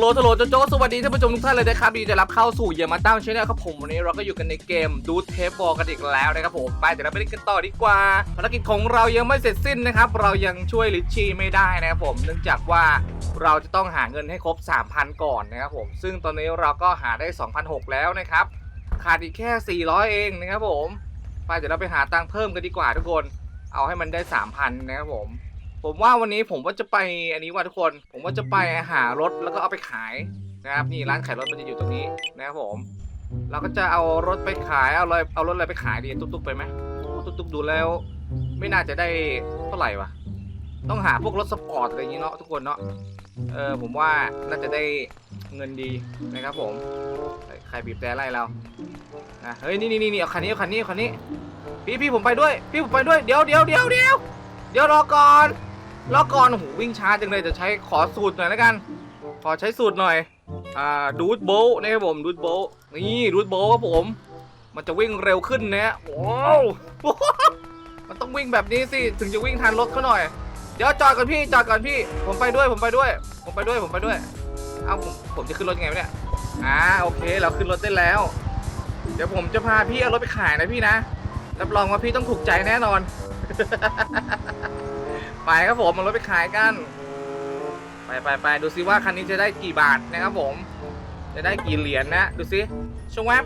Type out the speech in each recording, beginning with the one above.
โลโทโลโจโจสวัสดีท่านผู้ชมทุกท่านเลยนะครับดีจะรับเข้าสู่เยามาตั้งชแนลครับผมวันนี้เราก็อยู่กันในเกมดูเทปบอลกันอีกแล้วนะครับผมไปเดี๋ยวเราไปเล่นกันต่อดีกว่าภารกิจของเรายังไม่เสร็จสิ้นนะครับเรายังช่วยลิชชี่ไม่ได้นะครับผมเนื่องจากว่าเราจะต้องหาเงินให้ครบ 3,000 ก่อนนะครับผมซึ่งตอนนี้เราก็หาได้ 2,600 แล้วนะครับขาดอีกแค่ 400 เองนะครับผมไปเดี๋ยวเราไปหาตังค์เพิ่มกันดีกว่าทุกคน เอาให้มันได้ 3,000 นะครับผม ผมว่าวันนี้ผมว่าจะไปอันนี้ว่าทุกคน ผมว่าจะไปหารถแล้วก็เอาไปขายนะครับนี่ร้านขายรถมันจะอยู่ตรงนี้นะครับผม เราก็จะเอารถไปขายเอาอะไรเอารถอะไรไปขายดีตุ๊กๆไปไหมตุ๊กๆดูแล้ว ไม่น่าจะได้เท่าไหร่วะต้องหาพวกรถสปอร์ตอะไรอย่างนี้เนาะทุกคนเนาะเออผมว่าน่าจะได้เงินดีนะครับผมใครบีบแต่ไล่เรานะเฮ้ยนี่นี่นี่เอาคันนี้เอาคันนี้เอาคันนี้พี่พี่ผมไปด้วย พี่ผมไปด้วยเดี๋ยวเดี๋ยวเดี๋ยวเดี๋ยวเดี๋ยวรอก่อน รอก่อนโอ้โหวิ่งช้าจังเลยจะใช้ขอสูตรหน่อยแล้วกัน ขอใช้สูตรหน่อย อ่าดูดโบว์นะครับผมดูดโบว์นี่ดูดโบว์ครับผม มันจะวิ่งเร็วขึ้นนะว้าวมันต้องวิ่งแบบนี้สิถึงจะวิ่งทันรถเขาหน่อย เดี๋ยวจอดก่อนพี่จอดก่อนพี่ ผมไปด้วยผมไปด้วย ผมไปด้วยผมไปด้วย เอ้าผมผมจะขึ้นรถยังไงเนี่ยอ่าโอเคเราขึ้นรถได้แล้ว เดี๋ยวผมจะพาพี่เอารถไปขายนะพี่นะรับรองว่าพี่ต้องถูกใจแน่นอน ไปครับผมเอารถไปขายกัน ไปไปไปดูซิว่าคันนี้จะได้กี่บาทนะครับผม จะได้กี่เหรียญนะดูซิช่วงแวบ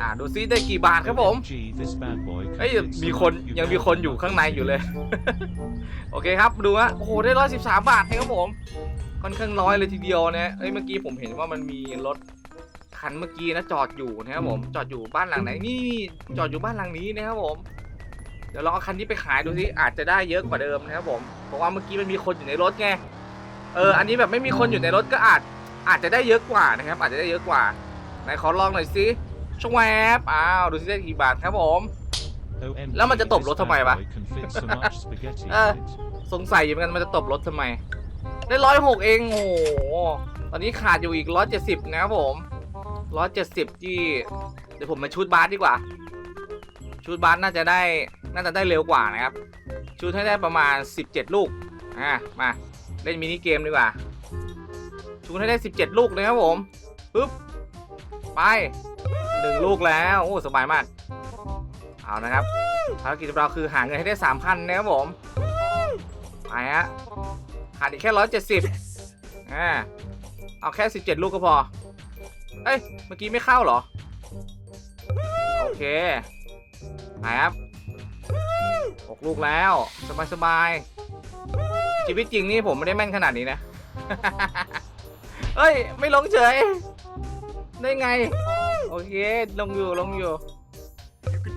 อ่าดูซิได้กี่บาทครับผมเอ้ยมีคนยังมีคนอยู่ข้างในอยู่เลย โอเคครับดูฮะโอ้โหได้ร้อยสิบสามบาทนะครับผม ค่อนข้างน้อยเลยทีเดียวนะเอ้ยเมื่อกี้ผมเห็นว่ามันมีรถคันเมื่อกี้นะจอดอยู่นะครับผมจอดอยู่บ้านหลังไหนนี่จอดอยู่บ้านหลังนี้นะครับผม เดี๋ยวลองเอาคันนี้ไปขายดูสิอาจจะได้เยอะกว่าเดิมนะครับผมเพราะว่าเมื่อกี้มันมีคนอยู่ในรถไงเอออันนี้แบบไม่มีคนอยู่ในรถก็อาจอาจจะได้เยอะกว่านะครับ อาจจะได้เยอะกว่าไหนขอลองหน่อยสิชงแวบอ้าวดูสิได้กี่บาทครับผม OMG, แล้วมันจะตบรถ this ทำไม bad วะ boy can fit so much spaghetti in Uh. it. สงสัยอยู่เหมือนกันมันจะตบรถทำไม ได้ร้อยหกเองโอ้โหตอนนี้ขาดอยู่อีกร้อยเจ็ดสิบนะครับผมร้อยเจ็ดสิบที่ เดี๋ยวผมมาชูดบาสดีกว่า ชูดบาสน่าจะได้น่าจะได้เร็วกว่านะครับชูดให้ได้ประมาณ 17 ลูกอะมาเล่นมินิเกมดีกว่าชูดให้ได้ 17 ลูกนะครับผมปึ๊บไปหนึ่งลูกแล้วโอ้สบายมากเอานะครับภารกิจของเราคือหาเงินให้ได้ 3,000นะครับผมไปฮะขาดอีกแค่ร้อยเจ็ดสิบอ่าเอาแค่สิบเจ็ดลูกก็พอ เอ้ย เมื่อกี้ไม่เข้าเหรอ โอเค ไปครับหกลูกแล้ว สบายสบายๆชีวิตจริงนี่ผมไม่ได้แม่นขนาดนี้นะเฮ้ย ไม่ลงเฉย ได้ไง โอเค ลงอยู่ลงอยู่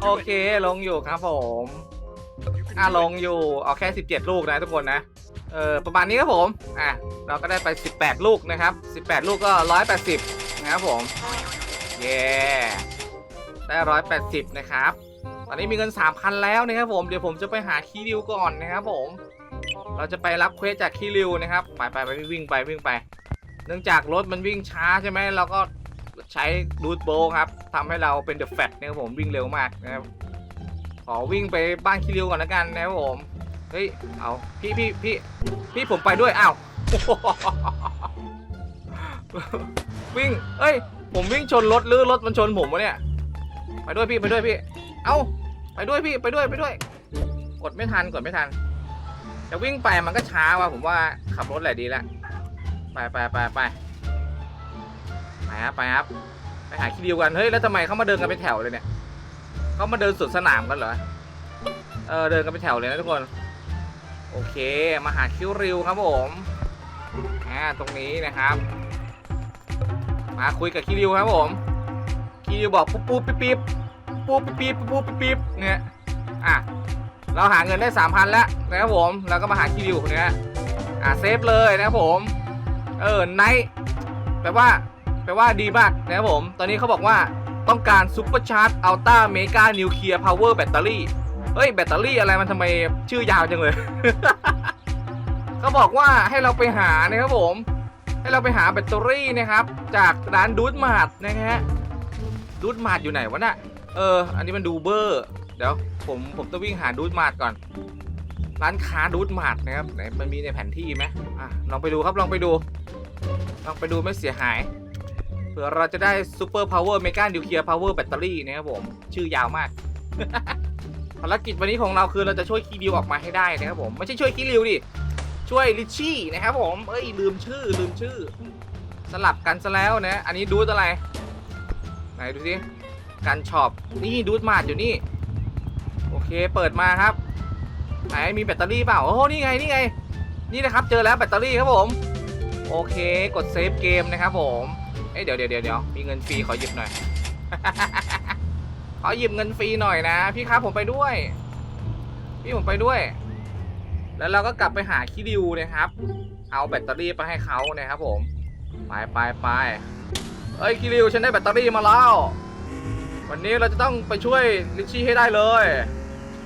โอเค ลงอยู่ครับผม อะลงอยู่ เอาแค่ 17 ลูกนะทุกคนนะ เออประมาณนี้ครับผม อะ เราก็ได้ไป 18 ลูกนะครับ 18 ลูกก็ 180 นะครับผม เย้ ได้ 180 นะครับ ตอนนี้มีเงิน 3,000 แล้วนะครับผม เดี๋ยวผมจะไปหาคีริวก่อนนะครับผม เราจะไปรับเควสจากคีริวนะครับ ไปไปไปวิ่งไปวิ่งไป เนื่องจากรถมันวิ่งช้าใช่ไหมเราก็ใช้รูทโบครับทำให้เราเป็นเดอะแฟตนะครับผมวิ่งเร็วมากนะครับ ขอวิ่งไปบ้านคิริวก่อนแล้วกันนะครับผม เฮ้ย เอาพี่พี่พี่พี่ผมไปด้วย อ้าว วิ่ง เอ้ย ผมวิ่งชนรถหรือรถมันชนผมวะเนี่ย ไปด้วยพี่ไปด้วยพี่ เอ้าไปด้วยพี่ไปด้วยไปด้วย กดไม่ทันกดไม่ทันจะวิ่งไปมันก็ช้าว่ะผมว่าขับรถแหละดีแล้วไปไปไปไปไปครับไปครับไปหาคิริวกันเฮ้ยแล้วทำไมเขามาเดินกันเป็นแถวเลยเนี่ยเขามาเดินสวนสนามกันเหรอเออเดินกันเป็นแถวเลยนะทุกคน โอเคมาหาคิวริวครับผมอ่าตรงนี้นะครับ มาคุยกับคิริวครับผมคิริวบอกปุ๊บปุ๊บปิ๊บปิ๊บ ปุ๊บปิ๊บปุ๊บปิ๊บเนี่ยอะเราหาเงินได้สามพันแล้วนะครับผมแล้วก็มาหาคิวเนี้ยอะเซฟเลยนะครับผมเออไนท์แปลว่าแปลว่าดีมากนะครับผม ตอนนี้เขาบอกว่าต้องการซุปเปอร์ชาร์จอัลต้าเมกานิวเคลียร์พาวเวอร์แบตเตอรี่เฮ้ย แบตเตอรี่อะไรมันทำไมชื่อยาวจังเลย เขาบอกว่าให้เราไปหานะครับผม ให้เราไปหาแบตเตอรี่นะครับ จากร้านดูดมาร์ทนะฮะดูดมาร์ทอยู่ไหนวะน่ะ เออ อันนี้มันดูเบอร์ เดี๋ยว ผมผมต้องวิ่งหาดูดมาร์ทก่อน ร้านค้าดูดมาร์ทนะครับไหนมันมีในแผนที่ไหมอะลองไปดูครับลองไปดู ลองไปดูไม่เสียหายเผื่อเราจะได้ซูเปอร์พาวเวอร์เมกานิวเคลียร์พาวเวอร์แบตเตอรี่นะครับผมชื่อยาวมาก ภารกิจวันนี้ของเราคือเราจะช่วยคีริวออกมาให้ได้นะครับผมไม่ใช่ช่วยคีริวดิช่วยลิชชี่นะครับผมเอ้ยลืมชื่อลืมชื่อ สลับกันซะแล้วนะ อันนี้ดูดอะไร ไหนดูสิ กันช็อปนี่ดูดมาดอยู่นี่ โอเคเปิดมาครับไหนมีแบตเตอรี่เปล่าโอ้โหนี่ไงนี่ไง นี่นะครับเจอแล้วแบตเตอรี่ครับผม โอเคกดเซฟเกมนะครับผมเอ้ยเดี๋ยวเดี๋ยวเดี๋ยวมีเงินฟรีขอหยิบหน่อยขอหยิบเงินฟรีหน่อยนะ พี่ครับผมไปด้วย พี่ผมไปด้วย แล้วเราก็กลับไปหาคิริวนะครับ เอาแบตเตอรี่ไปให้เขานะครับผมไปไปไปเอ้ยคิริวฉันได้แบตเตอรี่มาแล้ว วันนี้เราจะต้องไปช่วยลิชชี่ให้ได้เลย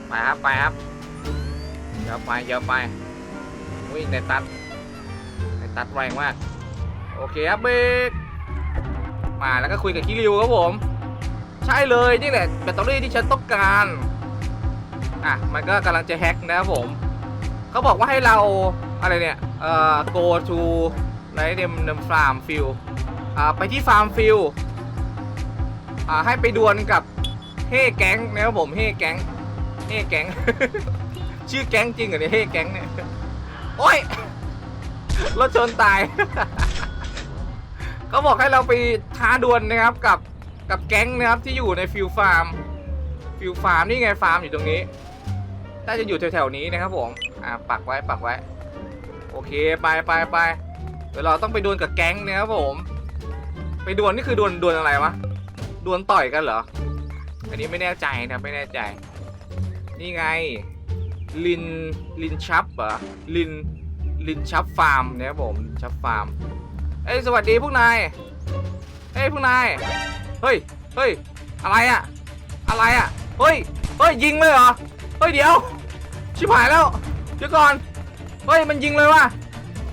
ไปครับไปครับเดี๋ยวไปเดี๋ยวไปวิ่งในตัดในตัดแรงมาก โอเคครับเบรกมาแล้วก็คุยกับคิริวครับผม ใช่เลยนี่แหละแบตเตอรี่ที่ฉันต้องการอะมันก็กำลังจะแฮ็กนะครับผมเขาบอกว่าให้เราอะไรเนี่ยเอ่อ go to ไหนเดมเดมฟาร์มฟิลอ่าไปที่ฟาร์มฟิล อ่าให้ไปดวลกับเฮ่แก๊งนะครับผมเฮ่แก๊งเฮ่แก๊ง ชื่อแก๊งจริงเหรอเนี่ยเฮ่แก๊งเนี่ยโอ้ยรถชนตาย เขาบอกให้เราไปท้าดวลนะครับกับกับแก๊งนะครับที่อยู่ในฟิลฟาร์มฟิลฟาร์มนี่ไงฟาร์มอยู่ตรงนี้น่าจะอยู่แถวๆนี้นะครับผมอ่าปักไว้ปักไว้ โอเคไปไปไปเดี๋ยวเราต้องไปดวลกับแก๊งนะครับผม ไปดวลนี่คือดวลดวลอะไรวะ ดวลต่อยกันเหรอ อันนี้ไม่แน่ใจนะไม่แน่ใจ นี่ไง ลิน ลินชับเหรอ ลิน ลินชับฟาร์มนะครับผม ชับฟาร์ม เอ้ย สวัสดีพวกนายเฮ้ย พวกนาย เฮ้ย เฮ้ย อะไรอะอะไรอะเฮ้ย เฮ้ย ยิงเลยเหรอ เฮ้ย เดี๋ยว ชิบหายแล้ว เดี๋ยวก่อน เฮ้ย มันยิงเลยว่ะ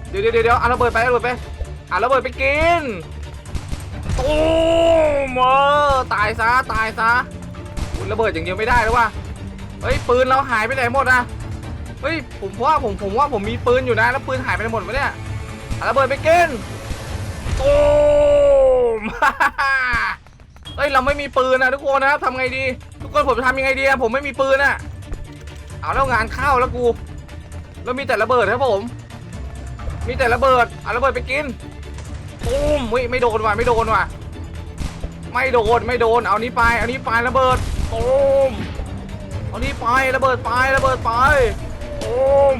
เดี๋ยวเดี๋ยวเดี๋ยวเอาระเบิดไปเอาระเบิดไปเอาระเบิดไปกิน ตูมเอตายซะตายซะระเบิดอย่างเดียวไม่ได้แล้วว่ะเฮ้ยปืนเราหายไปไหนหมดอะเฮ้ยผมว่าผมผมว่าผมมีปืนอยู่นะแล้วปืนหายไปไหนหมดวะเนี่ยระเบิดไปกินตูมเฮ้ยเราไม่มีปืนนะทุกคนนะครับทำไงดี ทุกคนผมจะทำยังไงดีอะผมไม่มีปืนอะเอาแล้วงานเข้าแล้วกูแล้วมีแต่ระเบิดครับผม มีแต่ระเบิดเอาระเบิดไปกิน ตูมไม่ไม่โดนว่ะไม่โดนว่ะ ไม่โดนไม่โดน เอานี้ไปเอานี้ไประเบิดตูมเอานี้ไประเบิดไประเบิดไปตูม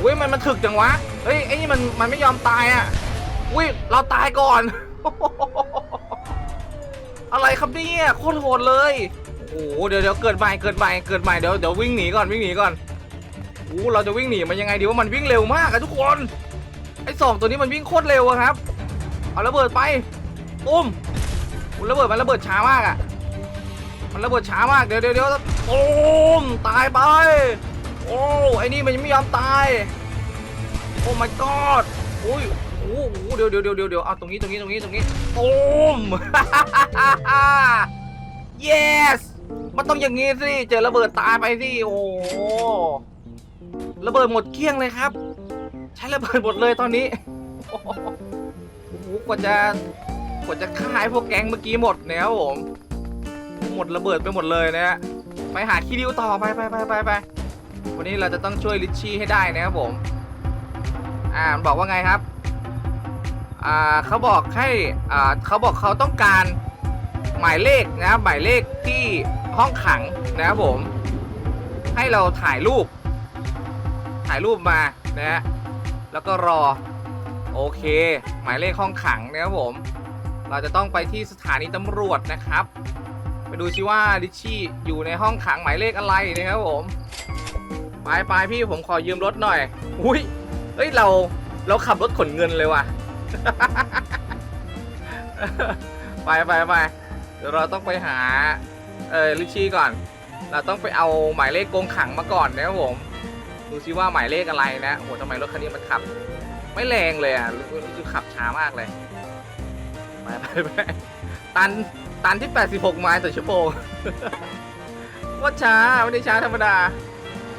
อุ้ยมันมันถึกจังวะเฮ้ยไอ้นี่มันมันไม่ยอมตายอะอุ้ยเราตายก่อน อะไรครับเนี่ยโคตรโหดเลยโอ้โหเดี๋ยวเดี๋ยวเกิดใหม่เกิดใหม่เกิดใหม่เดี๋ยวเดี๋ยววิ่งหนีก่อนวิ่งหนีก่อนโอ้เราจะวิ่งหนีมันยังไงดีว่ามันวิ่งเร็วมากอะทุกคน ไอ้สองตัวนี้มันวิ่งโคตรเร็วอะครับ เอาระเบิดไปตุ้มโอ้ระเบิดมันระเบิดช้ามากอะมันระเบิดช้ามาก เดี๋ยวเดี๋ยวเดี๋ยวตุ้มตายไป โอ้ไอ้นี่มันยังไม่ยอมตาย โอ้ my god โอ้ยโอ้โหเดี๋ยวเดี๋ยวเดี๋ยวเดี๋ยวเอาตรงนี้ตรงนี้ตรงนี้ตรงนี้ตุ้ม yes มันต้องอย่างงี้สิ เจอระเบิดตายไปสิ โอ้ ระเบิดหมดเกลี้ยงเลยครับ ใช้ระเบิดหมดเลยตอนนี้โอ้โหกว่าจะกว่าจะฆ่าไอ้พวกแก๊งเมื่อกี้หมดนี่ยครับผมหมดระเบิดไปหมดเลยนะฮะไปหาคิริวต่อไปไปไปไปไปวันนี้เราจะต้องช่วยลิชชี่ให้ได้นะครับผม อ่ามันบอกว่าไงครับ อ่าเขาบอกให้อ่าเขาบอกเขาต้องการหมายเลขนะครับหมายเลขที่ห้องขังนะครับผม ให้เราถ่ายรูป ถ่ายรูปมานะฮะ แล้วก็รอ โอเค หมายเลขห้องขังนะครับผม เราจะต้องไปที่สถานีตำรวจนะครับ ไปดูชิว่าลิชชี่อยู่ในห้องขังหมายเลขอะไรนะครับผม ไปไปพี่ผมขอยืมรถหน่อย อุ้ยเฮ้ยเราเราขับรถขนเงินเลยว่ะ ไปไปไปเดี๋ยวเราต้องไปหา เออลิชชี่ก่อน เราต้องไปเอาหมายเลขกงขังมาก่อนนะครับผม ดูซิว่าหมายเลขอะไรนะโอ้โหทำไมรถคันนี้มันขับ ไม่แรงเลยอะรู้รู้สึกขับช้ามากเลยไปไปไปตันตันที่ 86 ไมล์ต่อชั่วโมงว่าช้าไม่ได้ช้าธรรมดา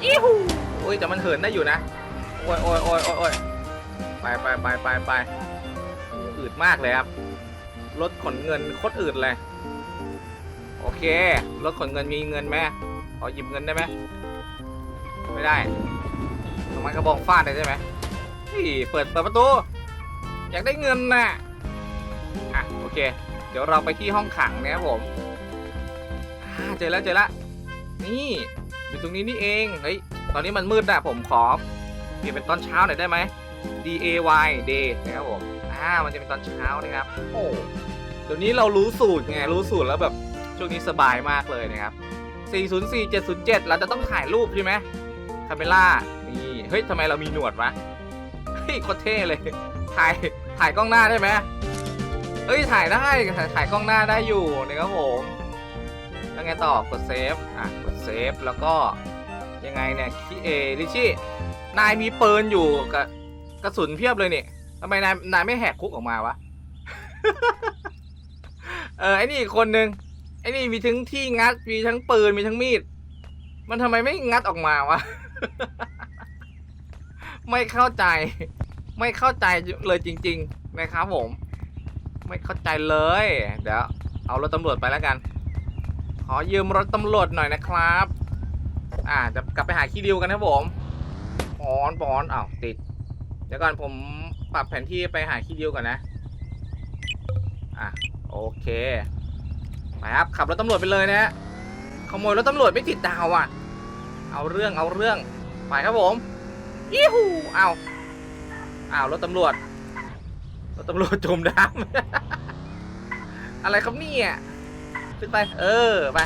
ยี่หูโอ้ยแต่มันเหินได้อยู่นะ โอ้ยโอ้ยโอ้ยโอ้ยโอ้ยไปไปไปไปไปดมากเลยครับ รถขนเงินโคตรอืดเลย โอเค รถขนเงินมีเงินไหมขอหยิบเงินได้ไหม ไม่ได้ ทำไมกระบอกฟาดได้ใช่ไหมนี่เปิดเปิดประตู อยากได้เงินน่ะ อะโอเค เดี๋ยวเราไปที่ห้องขังนะครับผมอ่าเจอแล้วเจอแล้วนี่อยู่ตรงนี้นี่เอง เฮ้ย ตอนนี้มันมืดอะผมขอเปลี่ยนเป็นตอนเช้าหน่อยได้ไหม D A Y day นะครับผม อ่า มันจะเป็นตอนเช้านะครับ โอ้เดี๋ยวนี้เรารู้สูตรไง รู้สูตรแล้วแบบช่วงนี้สบายมากเลยนะครับ 404 707 เราจะต้องถ่ายรูปใช่ไหมคาเมล่า เฮ้ยทำไมเรามีหนวดวะเฮ้ยโคตรเท่เลย ถ่ายถ่ายกล้องหน้าได้ไหมเฮ้ยถ่ายได้ถ่ายถ่ายกล้องหน้าได้อยู่นะครับผมแล้วไงต่อกดเซฟอะกดเซฟแล้วก็ยังไงเนี่ยคิเอริชี่นายมีปืนอยู่กับกระสุนเพียบเลยนี่ทำไมนายนายไม่แหกคุกออกมาวะเออไอ้นี่คนนึงไอ้นี่มีทั้งที่งัดมีทั้งปืนมีทั้งมีด มันทำไมไม่งัดออกมาวะ ไม่เข้าใจ ไม่เข้าใจเลยจริง ๆ นะครับผม ไม่เข้าใจเลย เดี๋ยวเอารถตำรวจไปแล้วกัน ขอยืมรถตำรวจหน่อยนะครับ อ่าจะกลับไปหาขี้ริวกันครับผมบอนบอนอ้าวติด เดี๋ยวก่อนผมปรับแผนที่ไปหาขี้ริวก่อนนะ อะโอเคไปครับขับรถตำรวจไปเลยนะฮะขโมยรถตำรวจไม่ติดดาวอะ เอาเรื่องเอาเรื่องไปครับผม ยี่หูเอาเอารถตำรวจรถตำรวจจมน้ำ อะไรครับเนี่ยขึ้นไป เออไป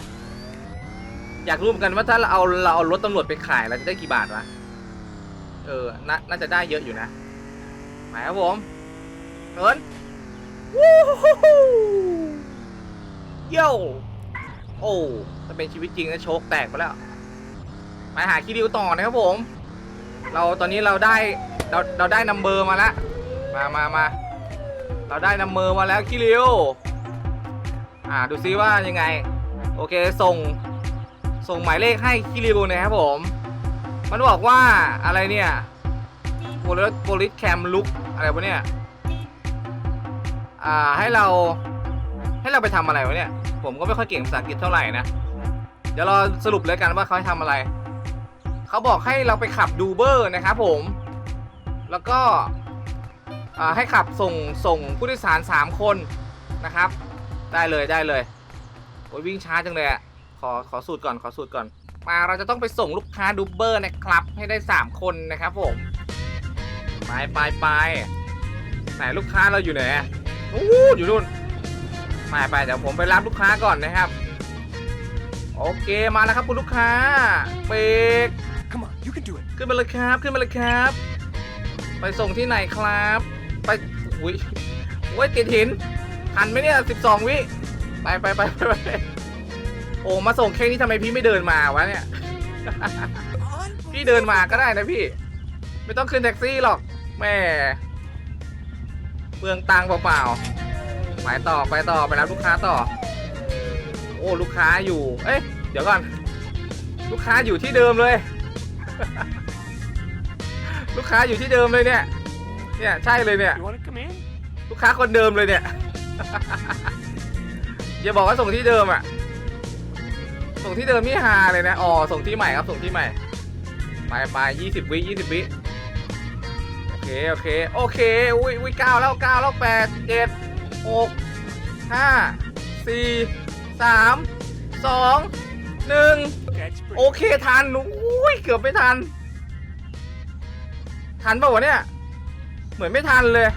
อยากรู้เหมือนกันว่าถ้าเราเอาเราเอารถตำรวจไปขายเราจะได้กี่บาทวะ เออนาน่าจะได้เยอะอยู่นะไปครับผมเอินวู้ฮู้ฮู้โย่โอ้ถ้าเป็นชีวิตจริงนะโชคแตกไปแล้วไปหาคิริวต่อนะครับผม เราตอนนี้เราได้เราเราได้นัมเบอร์มาแล้วมามามาเราได้นัมเบอร์มาแล้วคิริวอ่าดูซิว่ายังไง โอเคส่งส่งหมายเลขให้คิริวนะครับผม มันบอกว่าอะไรเนี่ยโพลิสโพลิสแคมลุกอะไรวะเนี่ยอ่าให้เราให้เราไปทำอะไรวะเนี่ย ผมก็ไม่ค่อยเก่งภาษาอังกฤษเท่าไหร่นะ เดี๋ยวเราสรุปเลยกันว่าเขาให้ทำอะไร เขาบอกให้เราไปขับดูเบอร์นะครับผม แล้วก็ให้ขับส่งส่งผู้โดยสาร 3 คนนะครับ ได้เลยได้เลยโอ้ยวิ่งช้าจังเลยอะขอขอสูตรก่อนขอสูตรก่อน มาเราจะต้องไปส่งลูกค้าดูเบอร์นะครับ ให้ได้ 3 คนนะครับผม ไปไปไปไหนลูกค้าเราอยู่ไหนอะอู้อยู่นู่นไปไปเดี๋ยวผมไปรับลูกค้าก่อนนะครับ โอเคมาแล้วครับคุณลูกค้าเบรก ขึ้นมาเลยครับขึ้นมาเลยครับ ไปส่งที่ไหนครับ ไปอุ้ยโอ้ยติดหินทันไหมเนี่ยสิบสองวิไปไปไปไปไปโอ้มาส่งแค่นี้ทำไมพี่ไม่เดินมาวะเนี่ย พี่เดินมาก็ได้นะพี่ ไม่ต้องขึ้นแท็กซี่หรอกแม่เปลืองตังเปล่าๆไปต่อไปต่อไปรับลูกค้าต่อ โอ้ลูกค้าอยู่ เอ้ยเดี๋ยวก่อน ลูกค้าอยู่ที่เดิมเลย ลูกค้าอยู่ที่เดิมเลยเนี่ย เนี่ยใช่เลยเนี่ย You want to come in? ลูกค้าคนเดิมเลยเนี่ย อย่าบอกว่าส่งที่เดิมอะ ส่งที่เดิมนี่ฮาเลยนะ อ๋อ ส่งที่ใหม่ครับ ส่งที่ใหม่ ไปไปยี่สิบวิยี่สิบวิ โอเค โอเค โอเค อุ้ยอุ้ยเก้าแล้วเก้าแล้วแปดเจ็ดหกห้าสี่สามสองหนึ่ง That's โอ pretty. เคทันอุ้ย เกือบไม่ทัน ทันเปล่าวะเนี่ย เหมือนไม่ทันเลย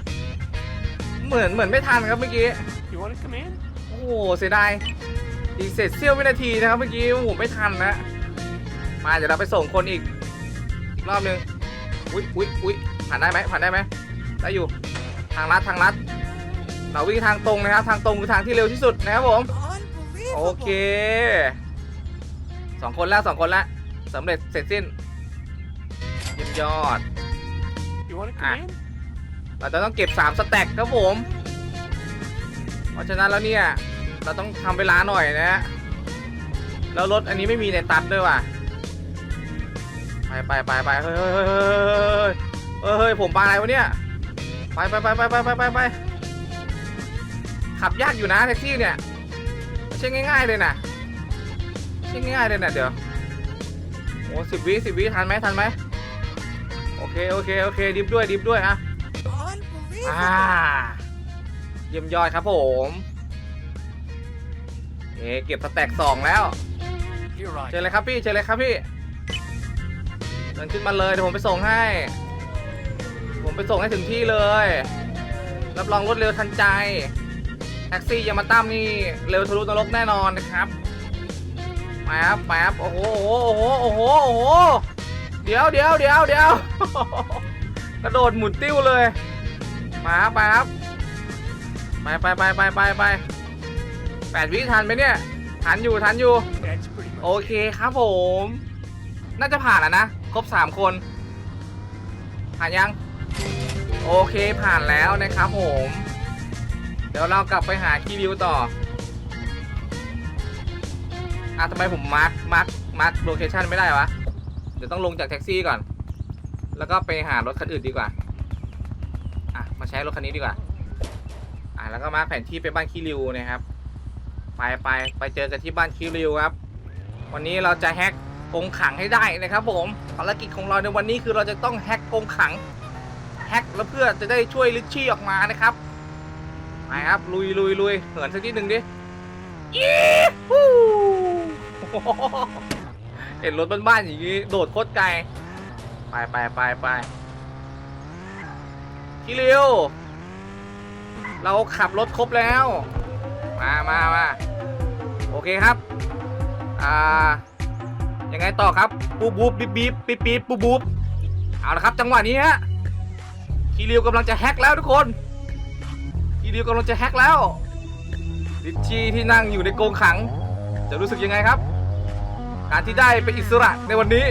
เหมือนเหมือนไม่ทันครับเมื่อกี้ You want to come in? โอ้โหเสียดายอีกเศษเสี้ยววินาทีนะครับเมื่อกี้โอ้โหไม่ทันนะ มาเดี๋ยวเราไปส่งคนอีกอีกรอบหนึ่งอุ้ยอุ้ยอุ้ยผ่านได้ไหมผ่านได้ไหมได้อยู่ทางลัดทางลัด เราวิ่งทางตรงนะครับ ทางตรงคือทางที่เร็วที่สุดนะครับผม โอเคสองคนแล้วสองคนแล้วสำเร็จเสร็จสิ้นเยี่ยมยอด You want to come Ah. in? เราจะต้องเก็บ3สแต็กครับผม เพราะฉะนั้นแล้วเนี่ย เราต้องทำเวลาหน่อยนะฮะแล้วรถอันนี้ไม่มีในตัดด้วยว่ะ ไปไปไปไปเฮ้ยเฮ้ยเฮ้ยเฮ้ยเฮ้ยเฮ้ยผมปาอะไรวะเนี่ย ไปไปไปไปไปไปไปไปขับยากอยู่นะแท็กซี่เนี่ยไม่ใช่ง่าย ๆเลยนะไม่ใช่ง่ายเลยนะเดี๋ยวโอ้สิบวิสิบวิทันไหมทันไหมโอเคโอเคโอเคดิฟด้วยดิฟด้วยอะอ่าเยี่ยมยอดครับผมเอ๊เก็บสแต็กสองแล้ว You're right. เชิญเลยครับพี่เชิญเลยครับพี่เดินขึ้นมาเลยเดี๋ยวผมไปส่งให้ ผมไปส่งให้ถึงที่เลย รับรองรวดเร็วทันใจแท็กซี่ยามาตั้มนี่เร็วทะลุนรกแน่นอนนะครับไปครับไปครับโอ้โหโอ้โหโอ้โหโอ้โห เดี๋ยวเดี๋ยวเดี๋ยวเดี๋ยวกระโดดหมุนติ้วเลย มาครับไปครับไปไปไปไปไปไปแปดวิทันไหมเนี่ย ทันอยู่ทันอยู่ โอเคครับผม น่าจะผ่านแล้วนะ ครบ3คน ผ่านยัง โอเคผ่านแล้วนะครับผม เดี๋ยวเรากลับไปหาคีริวต่ออะทำไมผมมาร์คมาร์คมาร์คโลเคชันไม่ได้วะ ดี๋ยวต้องลงจากแท็กซี่ก่อน แล้วก็ไปหารถคันอื่นดีกว่า อะ มาใช้รถคันนี้ดีกว่า อะแล้วก็มาแผนที่ไปบ้านคีริวนะครับ ไปไปไปเจอกันที่บ้านคิริวครับ วันนี้เราจะแฮกกรงขังให้ได้นะครับผมภารกิจของเราในวันนี้คือเราจะต้องแฮกกรงขัง แฮกแล้วเพื่อจะได้ช่วยลิชชี่ออกมานะครับ ไปครับลุยลุยลุยเหินสักนิดหนึ่งดิยีฮู้ เห็นรถบ้านๆอย่างนี้โดดโคตรไกล ไปไปไปไปคิริวเราขับรถครบแล้ว มามามาโอเคครับ อ่า ยังไงต่อครับบูบูบบีบบีบปีบปีบบูบบูบเอาละครับจังหวะนี้ฮะคีริวกำลังจะแฮกแล้วทุกคนคีริวกำลังจะแฮกแล้วลิชชี่ที่นั่งอยู่ในกรงขัง จะรู้สึกยังไงครับ การที่ได้เป็นอิสระในวันนี้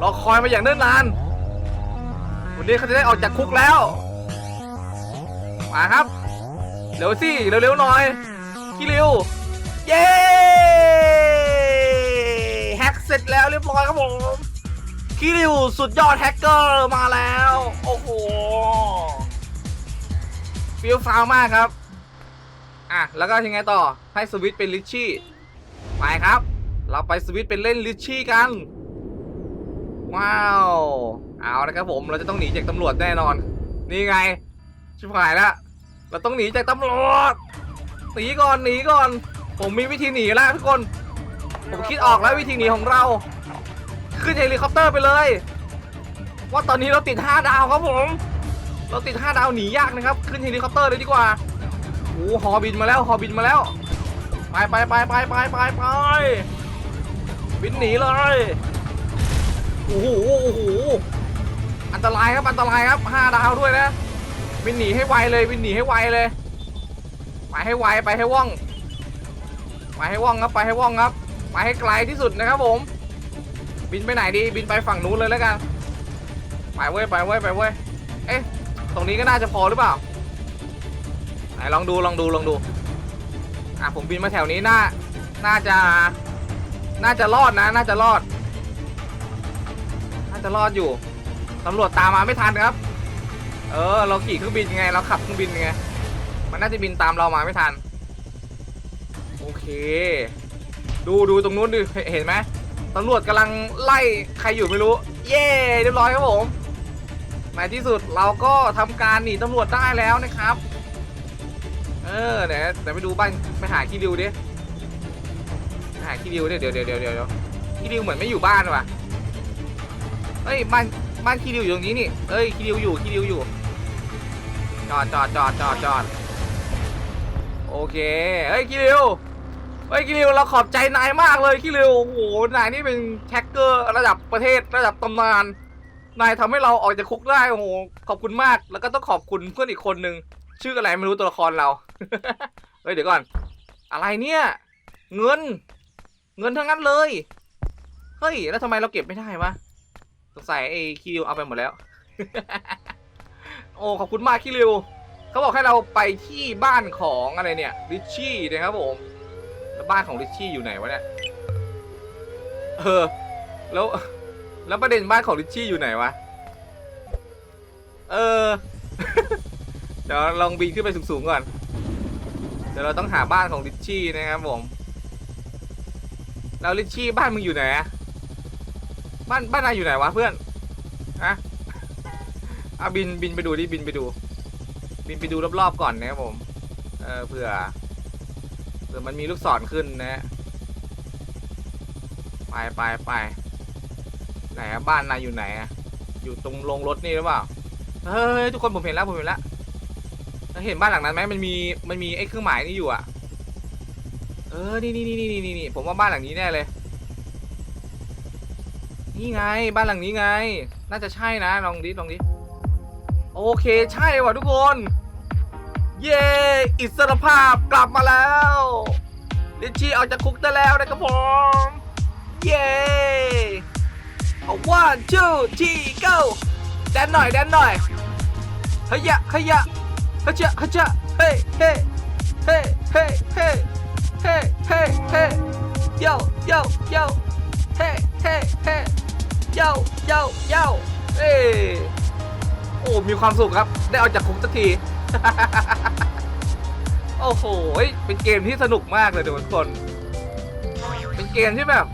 รอคอยมาอย่างเนิ่นนาน วันนี้เขาจะได้ออกจากคุกแล้ว มาครับ เร็วสิ เร็วๆหน่อยคิริวเย้แฮกเสร็จแล้วเรียบร้อยครับผมคิริวสุดยอดแฮกเกอร์มาแล้ว โอ้โหฟิลฟ้าวมากครับ อะ แล้วก็ยังไงต่อให้สวิตเป็นลิชชี่ ไปครับ เราไปสวิตเป็นเล่นลิชชี่กัน ว้าว เอาละครับผมเราจะต้องหนีจากตำรวจแน่นอน นี่ไง ชิบหายแล้วเราต้องหนีจากตำรวจ หนีก่อนหนีก่อน ผมมีวิธีหนีแล้วทุกคน ผมคิดออกแล้ววิธีหนีของเรา ขึ้นเฮลิคอปเตอร์ไปเลย ว่าตอนนี้เราติด 5 ดาวครับผม เราติด 5 ดาวหนียากนะครับ ขึ้นเฮลิคอปเตอร์เลยดีกว่าโอ้โหฮอบินมาแล้วฮอบินมาแล้ว ไปไปไปไปไปไปไป บินหนีเลย โอ้โห โอ้โห อันตรายครับอันตรายครับ5ดาวด้วยนะบินหนีให้ไวเลยบินหนีให้ไวเลย ไปให้ไวไปให้ว่อง ไปให้ว่องครับไปให้ว่องครับ ไปให้ไกลที่สุดนะครับผม บินไปไหนดีบินไปฝั่งนู้นเลยแล้วกัน ไปเว้ยไปเว้ยไปเว้ย เอ๊ะตรงนี้ก็น่าจะพอหรือเปล่า ไหนลองดูลองดูลองดู อะผมบินมาแถวนี้น่า น่าจะ น่าจะรอดนะ น่าจะรอด น่าจะรอดอยู่ ตำรวจตามมาไม่ทันครับ เออ เราขี่เครื่องบินยังไง เราขับเครื่องบินยังไง มันน่าจะบินตามเรามาไม่ทัน โอเค ดูดูตรงนู้นดิ เห็นไหมตำรวจกำลังไล่ใครอยู่ไม่รู้ เย้เรียบร้อยครับผมในที่สุดเราก็ทำการหนีตำรวจได้แล้วนะครับ เออเดี๋ยวเดี๋ยวไปดูบ้านไปหาขี้ริวดิ หาขี้ริวดิเดี๋ยวเดี๋ยวเดี๋ยวเดี๋ยวขี้ริวเหมือนไม่อยู่บ้านว่ะเอ้ยบ้านบ้านขี้ริวอยู่ตรงนี้นี่เอ้ยขี้ริวอยู่ขี้ริวอยู่ จอดจอดจอดจอดจอดโอเคเฮ้ยคิริวเฮ้ยคิริวเราขอบใจนายมากเลยคิริวโอ้โหนายนี่เป็นแท็กเกอร์ระดับประเทศระดับตำนาน นายทำให้เราออกจากคุกได้โอ้โหขอบคุณมากแล้วก็ต้องขอบคุณเพื่อนอีกคนนึงชื่ออะไรไม่รู้ตัวละครเราเฮ้ยเดี๋ยวก่อน อะไรเนี่ย เงิน เงินทั้งนั้นเลย เฮ้ย แล้วทำไมเราเก็บไม่ได้วะ สงสัยไอ้คิริวเอาไปหมดแล้ว โอ้ ขอบคุณมากคิริว เขาบอกให้เราไปที่บ้านของอะไรเนี่ยริชชี่นะครับผมแล้วบ้านของริชชี่อยู่ไหนวะเนี่ย เออ แล้ว แล้วประเด็นบ้านของริชชี่อยู่ไหนวะ เออ เดี๋ยวลองบินขึ้นไปสูงๆก่อน เดี๋ยวเราต้องหาบ้านของลิชชี่นะครับผม แล้วลิชชี่บ้านมึงอยู่ไหนอะบ้านบ้านนายอยู่ไหนวะเพื่อนฮะเอาบินบินไปดูดิบินไปดู บินไปดูรอบๆก่อนนะครับผม เออเผื่อเผื่อมันมีลูกศรขึ้นนะฮะไปไปไปไหนอะบ้านนายอยู่ไหนอะอยู่ตรงลงรถนี่หรือเปล่าเฮ้ยทุกคนผมเห็นแล้วผมเห็นแล้วแล้วเห็นบ้านหลังนั้นไหมมันมีมันมีไอ้เครื่องหมายนี่อยู่อะ เออ นี่นี่นี่นี่นี่นี่ผมว่าบ้านหลังนี้แน่เลย นี่ไง บ้านหลังนี้ไง น่าจะใช่นะ ลองดิ ลองดิ โอเค ใช่ว่ะทุกคน เย้ อิสรภาพกลับมาแล้วลิชชี่ออกจากคุกได้แล้วนะครับผม เย้เอาว่าชื่อที่เก้าแดนหน่อยแดนหน่อยเฮียเฮียเฮียเฮียเฮ้เฮ้เฮ้เฮ้เฮ้ เฮ้เฮ้เฮ้โยโยโยเฮ้เฮ้เฮ้โยโยโยเอ้โอ้มีความสุขครับ ได้ออกจากคุกสักทีโอ้โหเป็นเกมที่สนุกมากเลยทุกคน เป็นเกมที่แบบ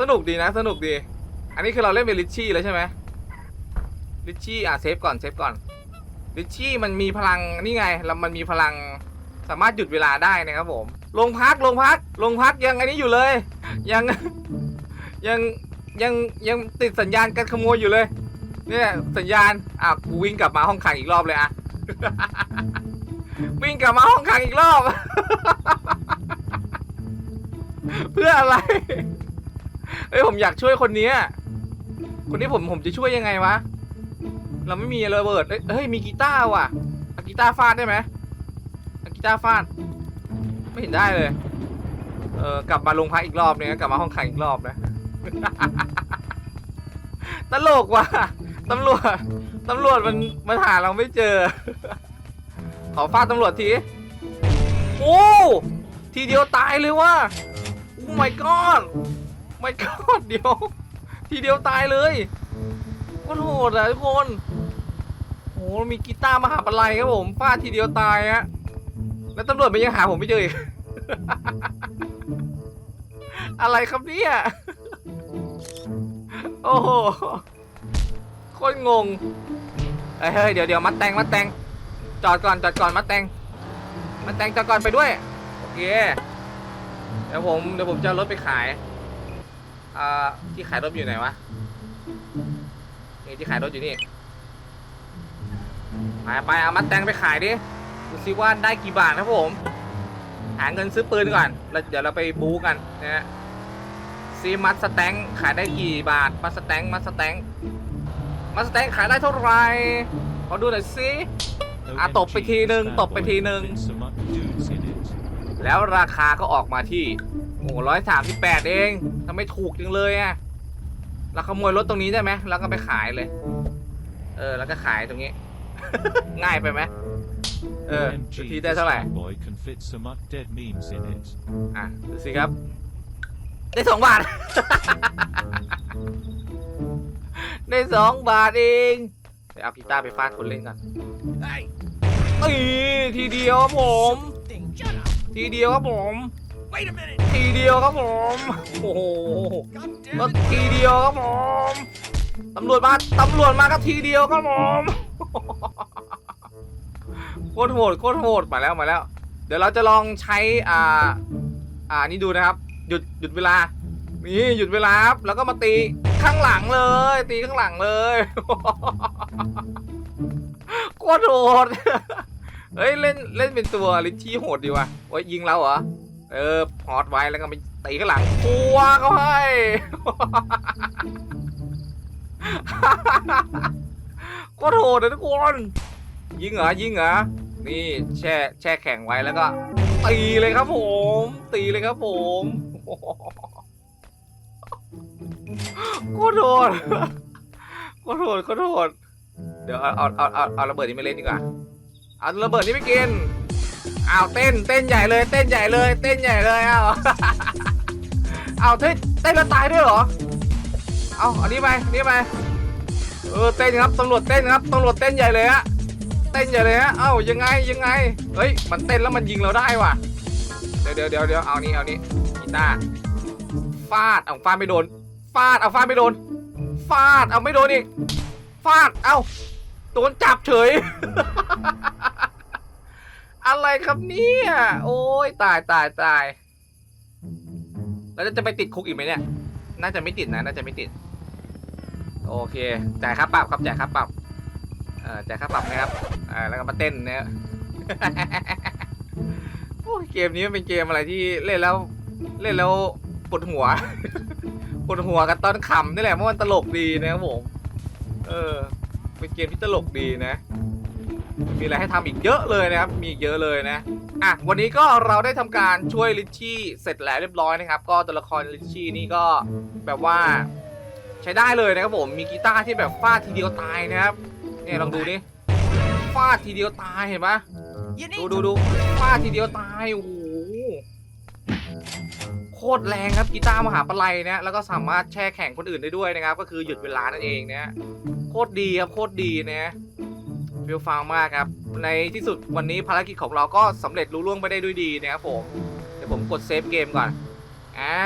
สนุกดีนะ สนุกดี อันนี้คือเราเล่นเป็นลิชชี่แล้วใช่ไหมลิชชี่อะเซฟก่อนเซฟก่อนลิชชี่มันมีพลังนี่ไงแล้วมันมีพลังสามารถหยุดเวลาได้นะครับผม ลงพักลงพักลงพักยังไอันนี้อยู่เลย ยังยังยังยังติดสัญญาณการขโมยอยู่เลยเนี่ยสัญญาณอะกูวิ่งกลับมาห้องขังอีกรอบเลยอะวิ่งกลับมาห้องขังอีกรอบ เพื่ออะไรเอ้ยผมอยากช่วยคนนี้คนนี้ผมผมจะช่วยยังไงวะ เราไม่มีระเบิดเอ้ยเฮ้ยมีกีตาร์ว่ะกีตาร์ฟาดได้ไหมกีตาร์ฟาด ไม่เห็นได้เลย เออกลับมาโรงพักอีกรอบนึงนะกลับมาห้องขังอีกรอบนะ ตลกว่ะตำรวจตำรวจมันมันหาเราไม่เจอ ขอฟาดตำรวจทีโอ้ทีเดียวตายเลยว่ะโอ้ my god my god เดียว ทีเดียวตายเลยโคตรโหดอะทุกคนโอ้มีกีตาร์มหาปลัยครับผมฟาดทีเดียวตายฮะ แล้วตำรวจมันยังหาผมไม่เจออีก อะไรครับเนี่ย โอ้โหโคตรงง เฮ้ยเดี๋ยวเดี๋ยวมัดแตงมัดแตง จอดก่อนจอดก่อนมัดแตง มัดแตงจอดก่อนไปด้วย โอเค เดี๋ยวผมเดี๋ยวผมจะรถไปขาย อ่าที่ขายรถอยู่ไหนวะ นี่ที่ขายรถอยู่นี่ ไปไปเอามัดแตงไปขายดิ ดูซิว่าได้กี่บาทนะครับผม หาเงินซื้อปืนก่อนแล้วเดี๋ยวเราไปบู๊กันนะฮะซีมัดสแตงขายได้กี่บาทมัสแตงมัสแตงมัสแตงขายได้เท่าไหร่ขอดูหน่อยสิอะตบไปทีหนึ่งตบไปทีหนึ่งแล้วราคาก็ออกมาที่โอ้ร้อยสามสิบแปดเองทำไมถูกจังเลยอะเราขโมยรถตรงนี้ได้ไหมแล้วก็ไปขายเลย เออ แล้วก็ขายตรงนี้ ง่ายไปไหม เออ OMG, ทีได้ this เท่าไหร่ bad boy can fit so much dead memes in it. อะดูสิครับ ได้สองบาท ได้สองบาทเองไปเอากีตาร์ไปฟาดคนเล่นกันนี่ทีเดียวครับผม Shut up. ทีเดียวครับผม Wait a minute. ทีเดียวครับผม โอ้โห God ก็ damn it. ทีเดียวครับผม ตำรวจมา ตำรวจมาก็ทีเดียวครับผมโคตรโหดโคตรโหดมาแล้วมาแล้ว เดี๋ยวเราจะลองใช้อ่าอ่านี่ดูนะครับ หยุดหยุดเวลานี่หยุดเวลาครับแล้วก็มาตีข้างหลังเลย ตีข้างหลังเลยโคตรโหดเฮ้ยเล่นเล่นเป็นตัวลิชชี่โหดดีว่ะโอ้ยยิงเราเหรอเออพอดไว้แล้วก็ไปตีข้างหลังปัวเขาให้โคตรโหดเลยทุกคน ยิงเหรอยิงเหรอนี่แช่แช่แข็งไว้แล้วก็ตีเลยครับผม ตีเลยครับผมโคตรโหดโคตรโหดโคตรโหดเดี๋ยวเอาเอาเอาเอาเอาระเบิดนี้ไม่เล่นดีกว่าเอาระเบิดนี้ไม่กินเอาวเต้นเต้นใหญ่เลย เต้นใหญ่เลย เต้นใหญ่เลยเอาเอาเต้นเต้นแล้วตายด้วยเหรอเอาอันนี้ไปอันนี้ไปเออเต้นครับตำรวจเต้นครับตำรวจเต้นใหญ่เลยฮะ ต้นใหญ่เลยฮะ เอ้ายังไงยังไง เฮ้ย มันเต้นแล้วมันยิงเราได้ว่ะดี๋ยวเดี๋ยวเดี๋ยวเดี๋ยวเอานี่เอานี่กีตาร์ฟาด เอาฟาดไม่โดน ฟาด เอาฟาดไม่โดน ฟาด เอาไม่โดนอีก ฟาด เอาโดนจับเฉย อะไรครับเนี่ย โอ้ยตายตายตาย แล้วจะไปติดคุกอีกไหมเนี่ย น่าจะไม่ติดนะ น่าจะไม่ติด โอเค จ่ายค่าปรับครับจ่ายค่าปรับ เอ่อจ่ายค่าปรับนะครับอ่าแล้วก็มาเต้นนะโอ้ยเกมนี้มันเป็นเกมอะไรที่เล่นแล้ว เล่นแล้วปวดหัว ปวดหัวกันตอนขำนี่แหละเพราะมันตลกดีนะครับผม เออ เป็นเกมที่ตลกดีนะ มีอะไรให้ทำอีกเยอะเลยนะครับ มีอีกเยอะเลยนะอะวันนี้ก็เราได้ทำการช่วยลิชชี่เสร็จแล้วเรียบร้อยนะครับ ก็ตัวละครลิชชี่นี่ก็แบบว่าใช้ได้เลยนะครับผมมีกีตาร์ที่แบบฟาดทีเดียวตายนะครับ เนี่ยลองดูดิฟาดทีเดียวตายเห็นปะ You ดู need ดู to ดูฟาดทีเดียวตายโอ้โหโคตรแรงครับกีตาร์มหาปลัยนะแล้วก็สามารถแช่แข่งคนอื่นได้ด้วยนะครับ ก็คือหยุดเวลานั่นเองนะโคตรดีครับโคตรดีนะฟิลฟังมากครับ ในที่สุดวันนี้ภารกิจของเราก็สำเร็จลุล่วงไปได้ด้วยดีนะครับผมเดี๋ยวผมกดเซฟเกมก่อนอ่า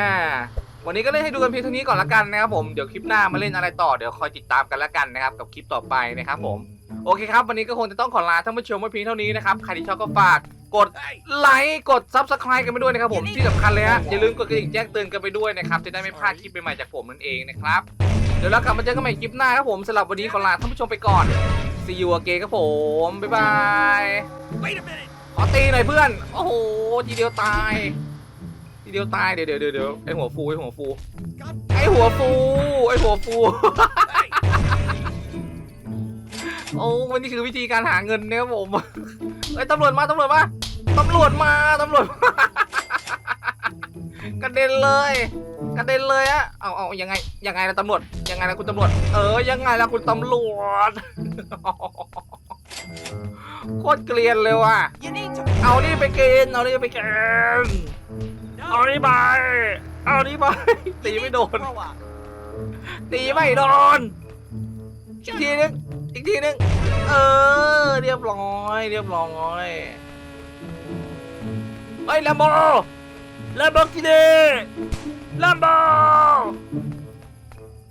วันนี้ก็เล่นให้ดูกันเพียงเท่านี้ก่อนละกันนะครับผมเดี๋ยวคลิปหน้ามาเล่นอะไรต่อเดี๋ยวคอยติดตามกันละกันนะครับกับคลิปต่อไปนะครับผมโอเคครับ วันนี้ก็คงจะต้องขอลาท่านผู้ชมไว้เพียงเท่านี้นะครับใครที่ชอบก็ฝากกด Hey, ไลค์กด Subscribe กันไปด้วยนะครับผมที่สำคัญเลยฮะอย่าลืมกดกระดิ่งแจ้งเตือนกันไปด้วยนะครับจะได้ไม่พลาดคลิปใหม่ๆจากผมนั่นเองนะครับเดี๋ยวเรากลับมาเจอกันใหม่คลิปหน้าครับผมสำหรับวันนี้ขอลาท่านผู้ชมไปก่อน See you again ครับผมบ๊ายบาย wait a minute. ขอตีหน่อยเพื่อนโอ้โหทีเดียวตาย ทีเดียวตายเดี๋ยวเดี๋ยวเดี๋ยวเดี๋ยวไอหัวฟูไอหัวฟู God, ไอหัวฟูไอหัวฟู hey, โอ้วันนี้คือวิธีการหาเงินเนี่ยครับผมเอ้ยตำรวจมาตำรวจมาตำรวจมาตำรวจมากระเด็นเลยกระเด็นเลยอะเอาเอายังไงยังไงล่ะตำรวจยังไงล่ะคุณตำรวจ เออยังไงล่ะคุณตำรวจโคตรเกลียนเลยว่ะ you need to. เอานี่ไปกินเอานี่ไปกิน เอานี่ไปเอานี่ไปตีไม่โดน ตีไม่โดน อีกทีนึง อีกทีนึง เออ เรียบร้อย เรียบร้อยเฮ้ยแลมโบแลมโบกินีแลมโบ